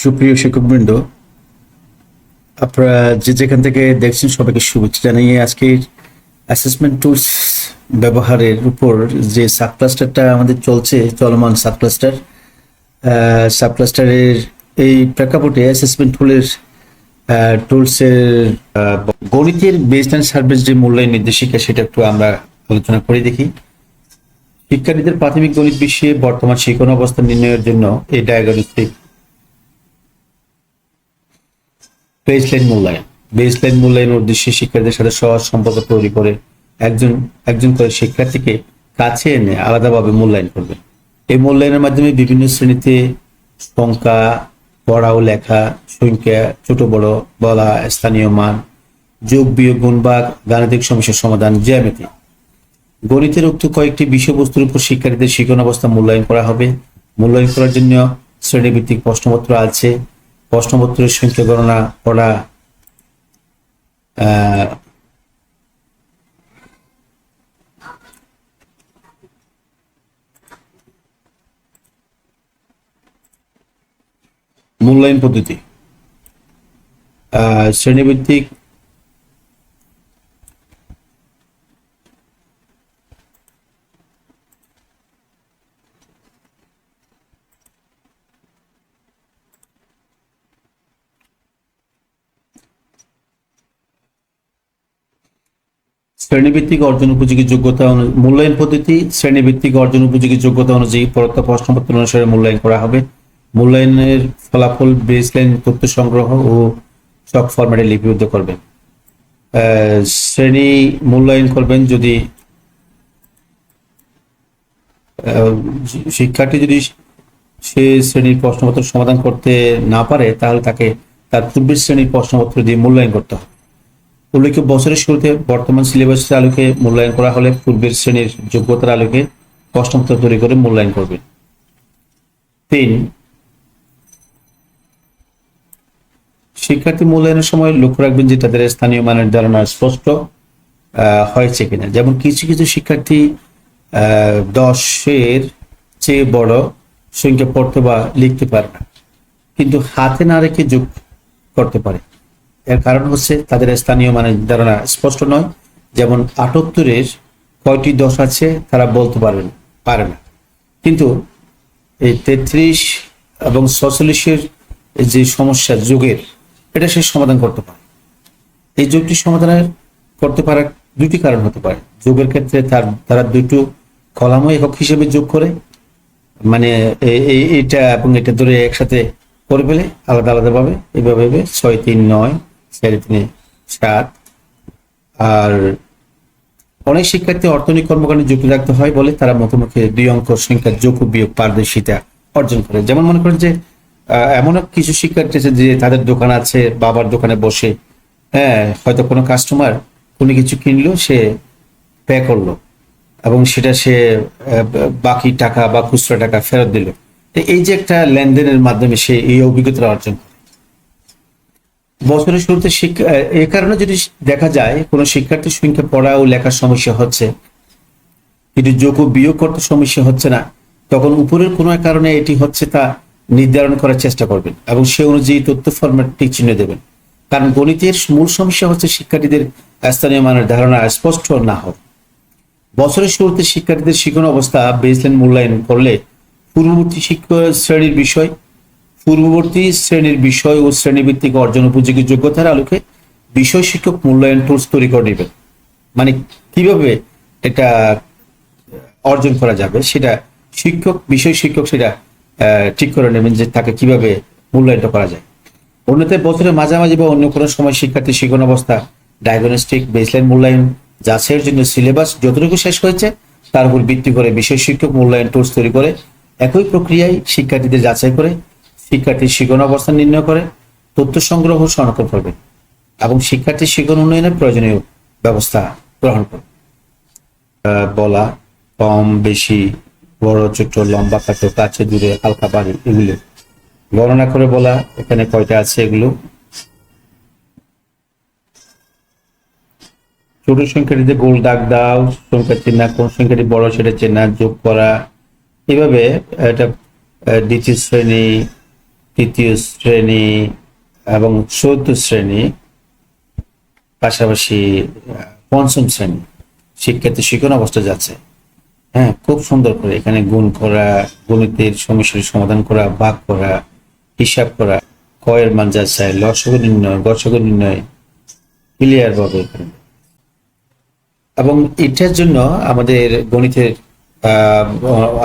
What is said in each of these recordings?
সুপ্রিয় শিক্ষকবৃন্দ, আপনারা যে যেখান থেকে দেখছেন সবাইকে শুভেচ্ছা জানিয়ে আজকের অ্যাসেসমেন্ট টুলস ব্যবহারের উপর যে সাবক্লাস্টারটা আমাদের চলছে, চলমান সাবক্লাস্টার সাবক্লাস্টারের এই প্রেক্ষাপটে অ্যাসেসমেন্ট টুলের টুলসের গণিতের বেসড অ্যান্ড সার্ভিস যে মূল্যায়ন নির্দেশিকা সেটা একটু আমরা আলোচনা করে দেখি। শিক্ষার্থীদের প্রাথমিক গণিত বিষয়ে বর্তমান শিক্ষণ অবস্থা নির্ণয়ের জন্য এই ডায়াগনস্টিক বেসলাইন মূল্যায়ন। বেসলাইন মূল্যায়নের উদ্দেশ্যে শিক্ষার্থীদের সাথে সহজ সম্পর্ক তৈরি করে একজন একজন করে শিক্ষার্থীকে কাছে এনে আলাদাভাবে মূল্যায়ন করবে। এই মূল্যায়নের মাধ্যমে বিভিন্ন শ্রেণীতে সংখ্যা, পড়া ও লেখা, সংখ্যা, ছোট, বড়, বলা, স্থানীয় মান, যোগ, বিয়োগ, গুণ বা গাণিতিক সমস্যার সমাধান, জ্যামিতি। গণিতের উক্ত কয়েকটি বিষয়বস্তুর উপর শিক্ষার্থীদের শিক্ষণ অবস্থা মূল্যায়ন করা হবে। মূল্যায়ন করার জন্য শ্রেণীভিত্তিক প্রশ্নপত্র আছে। প্রশ্নপত্রের সংখ্যা গণনা করা মূল্যায়ন পদ্ধতি। শ্রেণীভিত্তিক শ্রেণীভিত্তিক অর্জন উপযোগী যোগ্যতা মূল্যায়ন পদ্ধতি, শ্রেণীভিত্তিক অর্জন উপযোগী যোগ্যতা অনুযায়ী পরোক্ত প্রশ্নপত্র অনুসারে মূল্যায়ন করা হবে। মূল্যায়নের ফলাফল বেসলাইন তথ্য সংগ্রহ ও সব ফরম্যাটে লিপিবদ্ধ করবেন শ্রেণি মূল্যায়ন করবেন যদি শিক্ষার্থী যদি সে শ্রেণির প্রশ্নপত্র সমাধান করতে না পারে, তাহলে তাকে তার পূর্বের শ্রেণির প্রশ্নপত্র দিয়ে মূল্যায়ন করতে হবে। উল্লেখ্য, বছরের শুরুতে বর্তমান সিলেবাসের আলোকে মূল্যায়ন করা হলে পূর্বের শ্রেণির যোগ্যতার আলোকে প্রশ্নপত্র তৈরি করে মূল্যায়ন করবেন। তিন, শিক্ষার্থী মূল্যায়নের সময় লক্ষ্য রাখবেন যে তাদের স্থানীয় মানের ধারণা স্পষ্ট হয়েছে কিনা। যেমন কিছু কিছু শিক্ষার্থী দশের চেয়ে বড় সংখ্যা পড়তে বা লিখতে পারে না, কিন্তু হাতে না রেখে যোগ করতে পারে। এর কারণ হচ্ছে তাদের স্থানীয় মানে ধারণা স্পষ্ট নয়। যেমন আটাত্তরের কয়টি দশ আছে তারা বলতে পারবেন পারে না। কিন্তু এই তেত্রিশ এবং ছচল্লিশের যে সমস্যা যুগের, এটা সে সমাধান করতে পারে। এই যুগটি সমাধানের করতে পারার দুটি কারণ হতে পারে। যুগের ক্ষেত্রে তার, তারা দুটো কলামও একক হিসেবে যোগ করে মানে এইটা এবং এটা ধরে একসাথে করে ফেলে আলাদা আলাদা ভাবে এইভাবে ছয়, তিন, নয় চারি তিনে সাত। আর অনেক শিক্ষার্থী অর্থনৈতিক কর্মকাণ্ডে যুক্ত রাখতে হয় বলে তারা মুখোমুখি দুই অঙ্ক সংখ্যার যোগ বিয়োগ পারদর্শিতা অর্জন করে। যেমন মনে করেন যে এমন কিছু শিক্ষার্থী আছে যে তাদের দোকান আছে, বাবার দোকানে বসে হ্যাঁ হয়তো কোনো কাস্টমার কোনো কিছু কিনলো, সে পে করল এবং সেটা সে বাকি টাকা বা খুচরা টাকা ফেরত দিল। এই যে একটা লেনদেনের মাধ্যমে সে এই অভিজ্ঞতা অর্জন করে। বছরের শুরুতে শিক্ষা, এ কারণে যদি দেখা যায়, কোনো শিক্ষার্থীর সংখ্যা পড়া ও লেখার সমস্যা হচ্ছে। কিন্তু যোগ ও বিয়োগ করতে সমস্যা হচ্ছে না, তখন উপরের কোনো কারণে এটি হচ্ছে তা নির্ধারণ করার চেষ্টা করবেন এবং সে অনুযায়ী তথ্য ফরম্যাটটি চিহ্ন দেবেন। কারণ গণিতের মূল সমস্যা হচ্ছে শিক্ষার্থীদের স্থানীয় মানের ধারণা স্পষ্ট না হয় বছরের শুরুতে শিক্ষার্থীদের শিক্ষণ অবস্থা বেসলাইন মূল্যায়ন করলে পূর্ববর্তী শিক্ষা শ্রেণির বিষয় পূর্ববর্তী শ্রেণির বিষয় ও শ্রেণীভিত্তিক অর্জন উপযোগী যোগ্যতার আলোকে বিষয় শিক্ষক মূল্যায়ন টুলস তৈরি করে নেবেন। মানে কীভাবে এটা অর্জন করা যাবে সেটা শিক্ষক, বিষয় শিক্ষক সেটা ঠিক করে নেবেন যে তাকে কীভাবে মূল্যায়নটা করা যায়। অন্যথায় বছরের মাঝামাঝি বা অন্য কোনো সময় শিক্ষার্থী শিক্ষণ অবস্থা ডায়াগনস্টিক বেসলাইন মূল্যায়ন, যাচাইয়ের জন্য সিলেবাস যতটুকু শেষ হয়েছে, তার উপর ভিত্তি করে বিষয় শিক্ষক মূল্যায়ন টুলস তৈরি করে একই প্রক্রিয়ায় শিক্ষার্থীদের যাচাই করে শিক্ষার্থীর শিক্ষণ অবস্থান নির্ণয় করে, তথ্য সংগ্রহ সংরক্ষণ করবে এবং শিক্ষার্থীর শিক্ষণ উন্নয়নের প্রয়োজনীয় ব্যবস্থা গ্রহণ করবে। বলা, কম, বেশি, বড়, ছোট, লম্বা, খাটো কাছে দূরে, হালকা, বাড়ি, এগুলো। গণনা করে বলা, এখানে কয়টা আছে এগুলো? ছোট সংখ্যাটিতে গোল দাগ দাও সংখ্যা চেনা কোন সংখ্যাটি বড় সেটা চেনা যোগ করা। এভাবে এটা দ্বিতীয় শ্রেণি তৃতীয় শ্রেণি এবং চৌদ্দ শ্রেণি, পাশাপাশি পঞ্চম শ্রেণি শিক্ষার্থী শিক্ষণ অবস্থা যাচ্ছে। হ্যাঁ খুব সুন্দর করে এখানে গুণ করা, গণিতের সমস্যার সমাধান করা, ভাগ করা, হিসাব করা, কয়ের মান যাচাই, লসক নির্ণয়, গসক নির্ণয় ক্লিয়ার ভাবে এবং এটার জন্য আমাদের গণিতের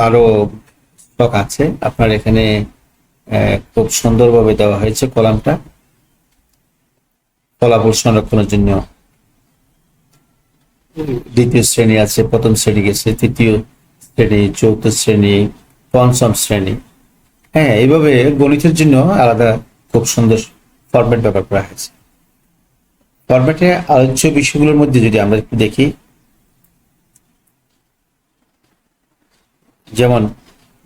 আরও স্টক আছে। আপনার এখানে খুব সুন্দরভাবে দেওয়া হয়েছে কলামটা। ফলাফল সংরক্ষণের জন্য দ্বিতীয় শ্রেণি আছে, প্রথম শ্রেণি গেছে, তৃতীয় শ্রেণি চৌথ শ্রেণি, পঞ্চম শ্রেণি। হ্যাঁ এইভাবে গণিতের জন্য আলাদা খুব সুন্দর ফরম্যাট ব্যবহার করা হয়েছে। ফরম্যাটে আলোচ্য বিষয়গুলোর মধ্যে যদি আমরা একটু দেখি, যেমন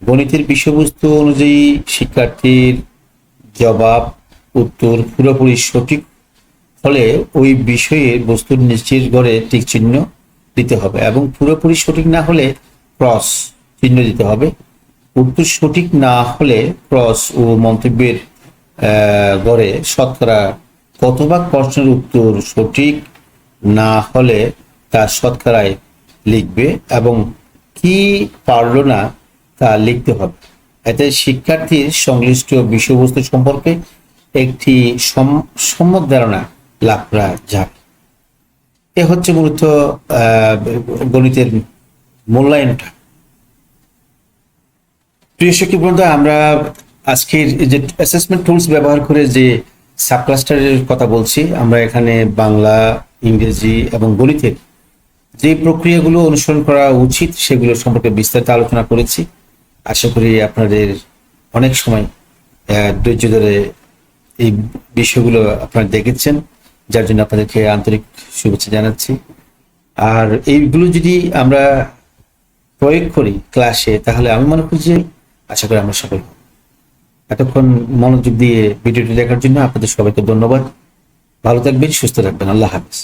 গণিতের বিষয়বস্তু অনুযায়ী শিক্ষার্থীর জবাব, উত্তর পুরোপুরি সঠিক, ফলে ওই বিষয়ে বস্তুর নিচের গড়ে টিক চিহ্ন দিতে হবে এবং পুরোপুরি সঠিক না হলে ক্রস চিহ্ন দিতে হবে। উত্তর সঠিক না হলে ক্রস ও মন্তব্যের গড়ে শতকরা কতভাগ প্রশ্নের উত্তর সঠিক না হলে তা শতকরায় লিখবে এবং কি পারল না তা লিখতে হবে। এতে শিক্ষার্থীর সংশ্লিষ্ট বিষয়বস্তু সম্পর্কে একটি সম- সম্যক ধারণা লাভ করা যাবে এ হচ্ছে মূলত গণিতের মূল্যায়নটা। প্রিয় শিক্ষক বন্ধু, আমরা আজকের যে অ্যাসেসমেন্ট টুলস ব্যবহার করে যে সাবক্লাস্টারের কথা বলছি, আমরা এখানে বাংলা, ইংরেজি এবং গণিতের যে প্রক্রিয়াগুলো অনুসরণ করা উচিত সেগুলো সম্পর্কে বিস্তারিত আলোচনা করেছি। আশা করি আপনাদের অনেক সময় ধৈর্য ধরে এই বিষয়গুলো আপনারা দেখেছেন, যার জন্য আপনাদেরকে আন্তরিক শুভেচ্ছা জানাচ্ছি। আর এইগুলো যদি আমরা প্রয়োগ করি ক্লাসে, তাহলে আমি মনে করি যে আশা করি আমরা হব। এতক্ষণ মনোযোগ দিয়ে ভিডিওটি দেখার জন্য আপনাদের সবাইকে ধন্যবাদ। ভালো থাকবেন, সুস্থ থাকবেন। আল্লাহ হাফিজ।